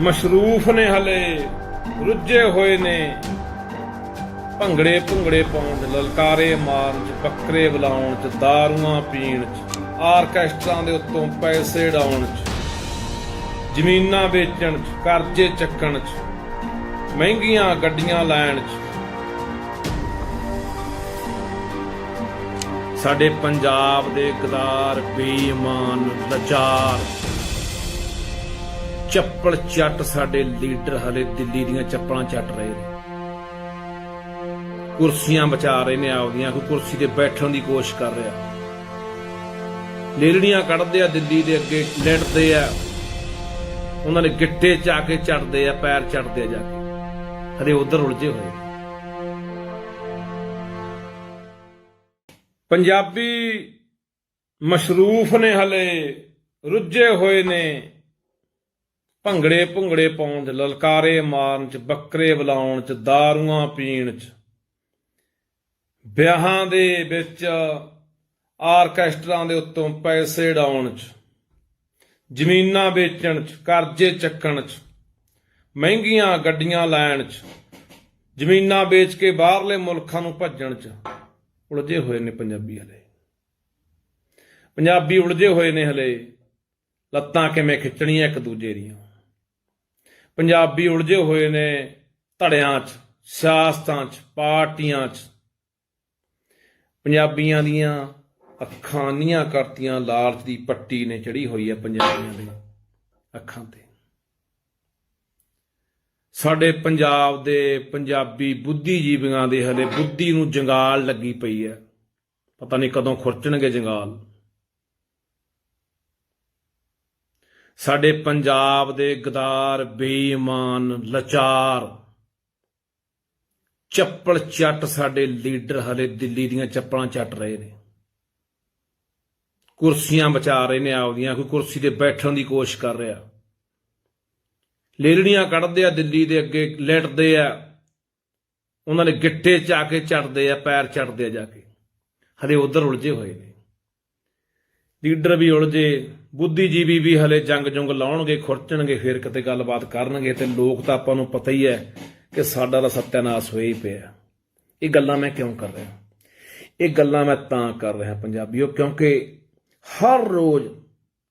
ਮਸ਼ਰੂਫ ਨੇ ਹਲੇ, ਰੁੱਝੇ ਹੋਏ ਨੇ। ਭੰਗੜੇ ਭੁੰਗੜੇ ਪਾਉਣ ਚ, ਲਲਕਾਰੇ ਮਾਰਨ ਚ, ਬੱਕਰੇ ਬੁਲਾਉਣ ਚ, ਦਾਰੂਆਂ ਪੀਣ ਚ, ਆਰਕੈਸਟਰਾਂ ਦੇ ਉੱਤੋਂ ਪੈਸੇ ਡਾਉਣ ਚ, ਜ਼ਮੀਨਾਂ ਵੇਚਣ ਚ, ਕਰਜ਼ੇ ਚੱਕਣ ਚ, ਮਹਿੰਗੀਆਂ ਗੱਡੀਆਂ ਲੈਣ ਚ। ਸਾਡੇ ਪੰਜਾਬ ਦੇ ਗਦਾਰ, ਬੇਈਮਾਨ ਲਾਚਾਰ ਚੱਪਲ ਚੱਟ ਸਾਡੇ ਲੀਡਰ ਹਲੇ ਦਿੱਲੀ ਦੀਆਂ ਚੱਪਲਾਂ ਚੱਟ ਰਹੇ ਨੇ। ਕੁਰਸੀਆਂ ਬਚਾ ਰਹੇ ਨੇ ਆਪਦੀਆਂ, ਕੋਈ ਕੁਰਸੀ ਤੇ ਬੈਠਣ ਦੀ ਕੋਸ਼ਿਸ਼ ਕਰ ਰਿਹਾ। ਲੇਲੜੀਆਂ ਕੱਢਦੇ ਆ ਦਿੱਲੀ ਦੇ ਅੱਗੇ, ਲੈਟਦੇ ਆ। ਉਹਨਾਂ ਨੇ ਗਿੱਟੇ ਚ ਆ ਕੇ ਚੜਦੇ ਆ, ਪੈਰ ਚੜਦੇ ਆ ਜਾ ਕੇ। ਹਲੇ ਉਧਰ ਉਲਝੇ ਹੋਏ ਪੰਜਾਬੀ ਮਸ਼ਰੂਫ ਨੇ ਹਲੇ, ਰੁੱਝੇ ਹੋਏ ਨੇ। ਭੰਗੜੇ ਭੁੰਗੜੇ ਪਾਉਣ ਚ, ਲਲਕਾਰੇ ਮਾਰਨ ਚ, ਬੱਕਰੇ ਬੁਲਾਉਣ ਚ, ਦਾਰੂਆਂ ਪੀਣ ਚ। ਵਿਆਹਾਂ ਦੇ ਵਿੱਚ ਆਰਕੈਸਟਰਾਂ ਦੇ ਉੱਤੋਂ ਪੈਸੇ ਡਾਉਣ ਚ, ਜ਼ਮੀਨਾਂ ਵੇਚਣ ਚ, ਕਰਜ਼ੇ ਚੱਕਣ ਚ, ਮਹਿੰਗੀਆਂ ਗੱਡੀਆਂ ਲੈਣ ਚ, ਜ਼ਮੀਨਾਂ ਵੇਚ ਕੇ ਬਾਹਰਲੇ ਮੁਲਕਾਂ ਨੂੰ ਭੱਜਣ ਚ। ਉਲਝੇ ਹੋਏ ਨੇ ਪੰਜਾਬੀ ਹਲੇ। ਪੰਜਾਬੀ ਉਲਝੇ ਹੋਏ ਨੇ ਹਲੇ। ਲੱਤਾਂ ਕਿਵੇਂ ਖਿੱਚਣੀਆਂ ਇੱਕ ਦੂਜੇ ਦੀਆਂ? ਪੰਜਾਬੀ ਉਲਝੇ ਹੋਏ ਨੇ ਧੜਿਆਂ 'ਚ, ਸਿਆਸਤਾਂ 'ਚ, ਪਾਰਟੀਆਂ 'ਚ। ਪੰਜਾਬੀਆਂ ਦੀਆਂ ਅੱਖਾਂ ਨੀਆਂ ਕਰਤੀਆਂ, ਲਾਲਚ ਦੀ ਪੱਟੀ ਨੇ ਚੜੀ ਹੋਈ ਹੈ ਪੰਜਾਬੀਆਂ ਦੇ ਅੱਖਾਂ ਤੇ। ਸਾਡੇ ਪੰਜਾਬ ਦੇ ਪੰਜਾਬੀ ਬੁੱਧੀਜੀਵੀਆਂ ਦੇ ਹਲੇ ਬੁੱਧੀ ਨੂੰ ਜੰਗਾਲ ਲੱਗੀ ਪਈ ਹੈ ਪਤਾ ਨਹੀਂ ਕਦੋਂ ਖੁਰਚਣਗੇ ਜੰਗਾਲ। ਸਾਡੇ ਪੰਜਾਬ ਦੇ ਗਦਾਰ, ਬੇਈਮਾਨ, ਲਾਚਾਰ। ਚੱਪਲ ਚੱਟ ਸਾਡੇ ਲੀਡਰ ਹਲੇ ਦਿੱਲੀ ਦੀਆਂ ਚੱਪਲਾਂ ਚੱਟ ਰਹੇ ਨੇ। ਕੁਰਸੀਆਂ ਬਚਾ ਰਹੇ ਨੇ ਆਪਦੀਆਂ, ਕੋਈ ਕੁਰਸੀ ਤੇ ਬੈਠਣ ਦੀ ਕੋਸ਼ਿਸ਼ ਕਰ ਰਿਹਾ। ਲੇਲੜੀਆਂ ਕੱਢਦੇ ਆ ਦਿੱਲੀ ਦੇ ਅੱਗੇ, ਲੈਟਦੇ ਆ। ਉਹਨਾਂ ਨੇ ਗਿੱਟੇ ਚ ਆ ਕੇ ਚੜਦੇ ਆ, ਪੈਰ ਚੜਦੇ ਆ ਜਾ ਕੇ। ਹਲੇ ਉਧਰ ਉਲਝੇ ਹੋਏ ਨੇ। ਲੀਡਰ ਵੀ ਉਲਝੇ ਬੁੱਧੀਜੀਵੀ ਵੀ ਹਲੇ ਜੰਗ ਜੁੰਗ ਲਾਉਣਗੇ, ਖੁਰਚਣਗੇ, ਫਿਰ ਕਿਤੇ ਗੱਲਬਾਤ ਕਰਨਗੇ ਤੇ ਲੋਕ ਤਾਂ ਆਪਾਂ ਨੂੰ ਪਤਾ ਹੀ ਹੈ ਕਿ ਸਾਡਾ ਤਾਂ ਸੱਤਿਆਨਾਸ਼ ਹੋਇਆ ਹੀ ਪਿਆ। ਇਹ ਗੱਲਾਂ ਮੈਂ ਕਿਉਂ ਕਰ ਰਿਹਾ? ਇਹ ਗੱਲਾਂ ਮੈਂ ਤਾਂ ਕਰ ਰਿਹਾ ਪੰਜਾਬੀਓ, ਕਿਉਂਕਿ ਹਰ ਰੋਜ਼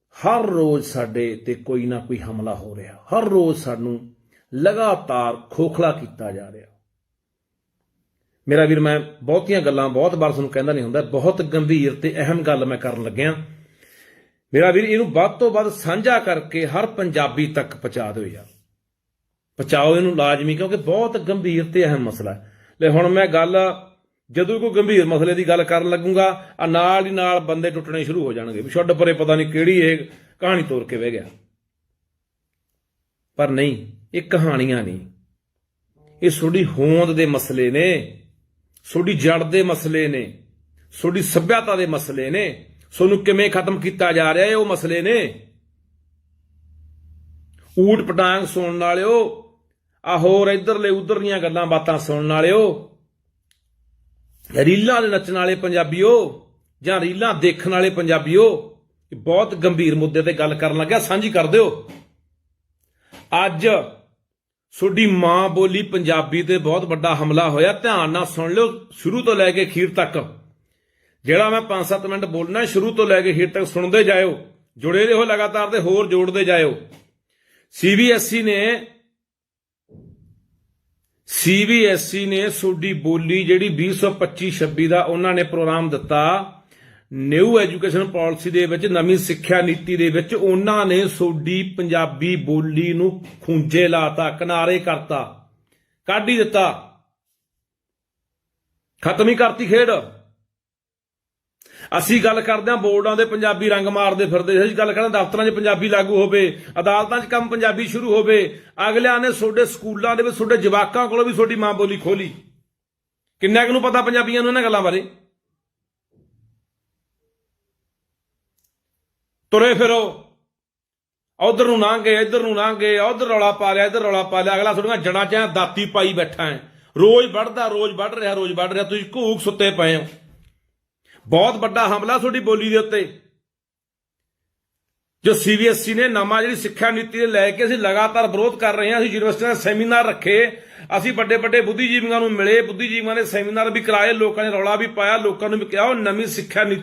ਹਰ ਰੋਜ਼ ਸਾਡੇ ਤੇ ਕੋਈ ਨਾ ਕੋਈ ਹਮਲਾ ਹੋ ਰਿਹਾ। ਹਰ ਰੋਜ਼ ਸਾਨੂੰ ਲਗਾਤਾਰ ਖੋਖਲਾ ਕੀਤਾ ਜਾ ਰਿਹਾ। ਮੇਰਾ ਵੀਰ, ਮੈਂ ਬਹੁਤੀਆਂ ਗੱਲਾਂ ਬਹੁਤ ਵਾਰ ਤੁਹਾਨੂੰ ਕਹਿੰਦਾ ਨਹੀਂ ਹੁੰਦਾ, ਬਹੁਤ ਗੰਭੀਰ ਤੇ ਅਹਿਮ ਗੱਲ ਮੈਂ ਕਰਨ ਲੱਗਿਆ। ਮੇਰਾ ਵੀਰ, ਇਹਨੂੰ ਵੱਧ ਤੋਂ ਵੱਧ ਸਾਂਝਾ ਕਰਕੇ ਹਰ ਪੰਜਾਬੀ ਤੱਕ ਪਹੁੰਚਾ ਦਿਓ ਯਾਰ। ਪਹੁੰਚਾਓ ਇਹਨੂੰ ਲਾਜ਼ਮੀ, ਕਿਉਂਕਿ ਬਹੁਤ ਗੰਭੀਰ ਤੇ ਅਹਿਮ ਮਸਲਾ ਹੈ। ਲੈ, ਹੁਣ ਮੈਂ ਗੱਲ, ਜਦੋਂ ਕੋਈ ਗੰਭੀਰ ਮਸਲੇ ਦੀ ਗੱਲ ਕਰਨ ਲੱਗੂਗਾ ਆ ਨਾਲ ਹੀ ਨਾਲ ਬੰਦੇ ਟੁੱਟਣੇ ਸ਼ੁਰੂ ਹੋ ਜਾਣਗੇ ਵੀ ਛੱਡ ਪਰੇ ਪਤਾ ਨਹੀਂ ਕਿਹੜੀ ਇਹ ਕਹਾਣੀ ਤੋਰ ਕੇ ਵਹਿ ਗਿਆ। ਪਰ ਨਹੀਂ, ਇਹ ਕਹਾਣੀਆਂ ਨਹੀਂ। ਇਹ ਤੁਹਾਡੀ ਹੋਂਦ ਦੇ ਮਸਲੇ ਨੇ, ਤੁਹਾਡੀ ਜੜ ਦੇ ਮਸਲੇ ਨੇ, ਤੁਹਾਡੀ ਸੱਭਿਅਤਾ ਦੇ ਮਸਲੇ ਨੇ। ਤੁਹਾਨੂੰ ਕਿਵੇਂ ਖਤਮ ਕੀਤਾ ਜਾ ਰਿਹਾ ਹੈ ਉਹ ਮਸਲੇ ਨੇ? ਊਟ ਪਟਾਂਗ ਸੁਣਨ ਵਾਲਿਓ, ਆ ਹੋਰ ਇਧਰਲੇ ਉਧਰ ਗੱਲਾਂ ਬਾਤਾਂ ਸੁਣਨ ਵਾਲਿਓ, ਰੀਲਾਂ ਦੇ ਨੱਚਣ ਵਾਲੇ ਪੰਜਾਬੀਓ ਜਾਂ ਰੀਲਾਂ ਦੇਖਣ ਵਾਲੇ ਪੰਜਾਬੀਓ, ਇਹ ਬਹੁਤ ਗੰਭੀਰ ਮੁੱਦੇ ਤੇ ਗੱਲ ਕਰਨ ਲੱਗਿਆ, ਸਾਂਝੀ ਕਰ ਦਿਓ। ਅੱਜ ਤੁਹਾਡੀ ਮਾਂ ਬੋਲੀ ਪੰਜਾਬੀ ਤੇ ਬਹੁਤ ਵੱਡਾ ਹਮਲਾ ਹੋਇਆ, ਧਿਆਨ ਨਾਲ ਸੁਣ ਲਿਓ, ਸ਼ੁਰੂ ਤੋਂ ਲੈ ਕੇ ਅਖੀਰ ਤੱਕ। ਜਿਹੜਾ ਮੈਂ 5-7 ਮਿੰਟ ਬੋਲਣਾ ਸ਼ੁਰੂ ਤੋਂ ਲੈ ਕੇ ਹੇਠ ਤੱਕ ਸੁਣਦੇ ਜਾਇਓ, ਜੁੜੇ ਰਹੋ ਲਗਾਤਾਰ ਤੇ ਹੋਰ ਜੋੜਦੇ ਜਾਇਓ। ਸੀਬੀਐਸਈ ਨੇ ਸੀਬੀਐਸਈ ਨੇ ਸੋਡੀ ਬੋਲੀ ਜਿਹੜੀ 2025-26 ਦਾ ਉਹਨਾਂ ਨੇ ਪ੍ਰੋਗਰਾਮ ਦਿੱਤਾ, ਨਿਊ ਐਜੂਕੇਸ਼ਨ ਪਾਲਿਸੀ ਦੇ ਵਿੱਚ, ਨਵੀਂ ਸਿੱਖਿਆ ਨੀਤੀ ਦੇ ਵਿੱਚ ਉਹਨਾਂ ਨੇ ਸੋਡੀ ਪੰਜਾਬੀ ਬੋਲੀ ਨੂੰ ਖੁੰਝੇ ਲਾਤਾ, ਕਿਨਾਰੇ ਕਰਤਾ, ਕੱਢ ਹੀ ਦਿੱਤਾ। ਖਤਮ ਹੀ ਕਰਤੀ ਖੇਡ। ਅਸੀਂ ਗੱਲ ਕਰਦੇ ਹਾਂ ਬੋਰਡਾਂ ਦੇ ਪੰਜਾਬੀ ਰੰਗ ਮਾਰਦੇ ਫਿਰਦੇ ਅਸੀਂ ਗੱਲ ਕਰਦੇ ਹਾਂ ਦਫ਼ਤਰਾਂ 'ਚ ਪੰਜਾਬੀ ਲਾਗੂ ਹੋਵੇ, ਅਦਾਲਤਾਂ 'ਚ ਕੰਮ ਪੰਜਾਬੀ ਸ਼ੁਰੂ ਹੋਵੇ, ਅਗਲਿਆਂ ਨੇ ਤੁਹਾਡੇ ਸਕੂਲਾਂ ਦੇ ਵਿੱਚ ਤੁਹਾਡੇ ਜਵਾਕਾਂ ਕੋਲੋਂ ਵੀ ਤੁਹਾਡੀ ਮਾਂ ਬੋਲੀ ਖੋਲੀ। ਕਿੰਨਾ ਕੁ ਨੂੰ ਪਤਾ ਪੰਜਾਬੀਆਂ ਨੂੰ ਇਹਨਾਂ ਗੱਲਾਂ ਬਾਰੇ? ਤੁਰੇ ਫਿਰੋ। ਉਧਰ ਨੂੰ ਲੰਘੇ, ਇੱਧਰ ਨੂੰ ਲੰਘੇ, ਉਧਰ ਰੌਲਾ ਪਾ ਲਿਆ, ਇੱਧਰ ਰੌਲਾ ਪਾ ਲਿਆ। ਅਗਲਾ ਤੁਹਾਡੀਆਂ ਜੜਾਂ 'ਚ ਦਾਤੀ ਪਾਈ ਬੈਠਾ ਹੈ। ਰੋਜ਼ ਵੱਢਦਾ, ਰੋਜ਼ ਵੱਢ ਰਿਹਾ, ਰੋਜ਼ ਵੱਢ ਰਿਹਾ। ਤੁਸੀਂ ਘੂਕ ਸੁੱਤੇ ਪਏ ਹੋ। ਬਹੁਤ ਵੱਡਾ ਹਮਲਾ ਤੁਹਾਡੀ ਬੋਲੀ ਦੇ ਉੱਤੇ। ਜੋ ਸੀਬੀਐਸਈ ਨੇ ਨਵਾਂ ਜਿਹੜੀ ਸਿੱਖਿਆ ਨੀਤੀ ਦੇ ਲੈ ਕੇ ਅਸੀਂ ਲਗਾਤਾਰ ਵਿਰੋਧ ਕਰ ਰਹੇ ਹਾਂ, ਅਸੀਂ ਯੂਨੀਵਰਸਿਟੀਆਂ ਦੇ ਸੈਮੀਨਾਰ ਰੱਖੇ, ਅਸੀਂ ਵੱਡੇ ਵੱਡੇ ਬੁੱਧੀਜੀਵੀਆਂ ਨੂੰ ਮਿਲੇ, ਬੁੱਧੀਜੀਵੀਆਂ ਦੇ ਸੈਮੀਨਾਰ ਵੀ ਕਰਾਏ, ਲੋਕਾਂ ਨੇ ਰੌਲਾ ਵੀ ਪਾਇਆ, ਲੋਕਾਂ ਨੂੰ ਵੀ ਕਿਹਾ, ਉਹ ਨਵੀਂ ਸਿੱਖਿਆ ਨੀਤੀ